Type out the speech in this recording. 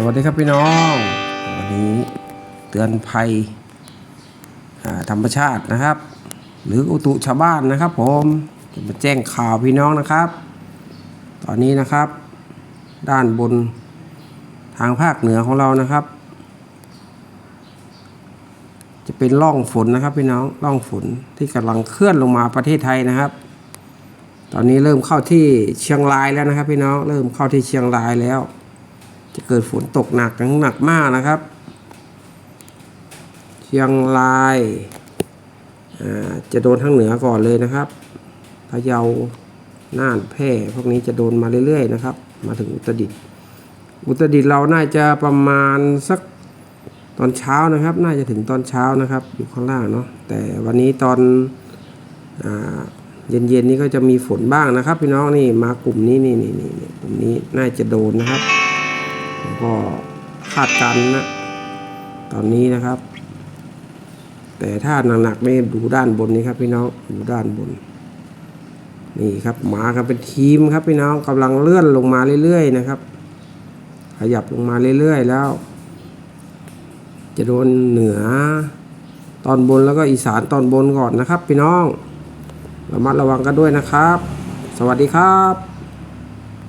สวัสดีครับพี่น้อง วันนี้เตือนภัยธรรมชาตินะครับ หรืออุตุชาวบ้านนะครับ ผมจะมาแจ้งข่าวพี่น้องนะครับ ตอนนี้นะครับ ด้านบนทางภาคเหนือของเรานะครับ จะเป็นร่องฝนนะครับพี่น้องร่องฝนที่กำลังเคลื่อนลงมาประเทศไทยนะครับ ตอนนี้เริ่มเข้าที่เชียงรายแล้วนะครับ พี่น้องเริ่มเข้าที่เชียงรายแล้ว จะเกิดฝนตกหนักถึงหนักมากนะครับ เชียงรายจะโดนทั้งเหนือก่อนเลยนะครับพะเยาน่านแพร่พวกนี้จะโดนมาเรื่อยๆนะครับ มาถึงอุตรดิตถ์อุตรดิตถ์เราน่าจะประมาณสักตอนเช้านะครับ น่าจะถึงตอนเช้านะครับ อยู่ข้างล่างเนาะแต่วันนี้ตอนอเย็นๆนี้ก็จะมีฝนบ้างนะครับ พี่น้องนี่มากลุ่มนี้นี่นี่นี่นี่กลุ่มนี้น่าจะโดนนะครับ ก็คาดการณ์นะ ตอนนี้นะครับ แต่ถ้าหนักๆไม่ดูด้านบนนี้ครับ พี่น้องดูด้านบน นี่ครับมากันเป็นทีมครับพี่น้องกำลังเลื่อนลงมาเรื่อยๆนะครับ ขยับลงมาเรื่อยๆแล้ว จะโดนเหนือตอนบนแล้วก็อีสานตอนบนก่อนนะครับ พี่น้องระมัดระวังกันด้วยนะครับ สวัสดีครับ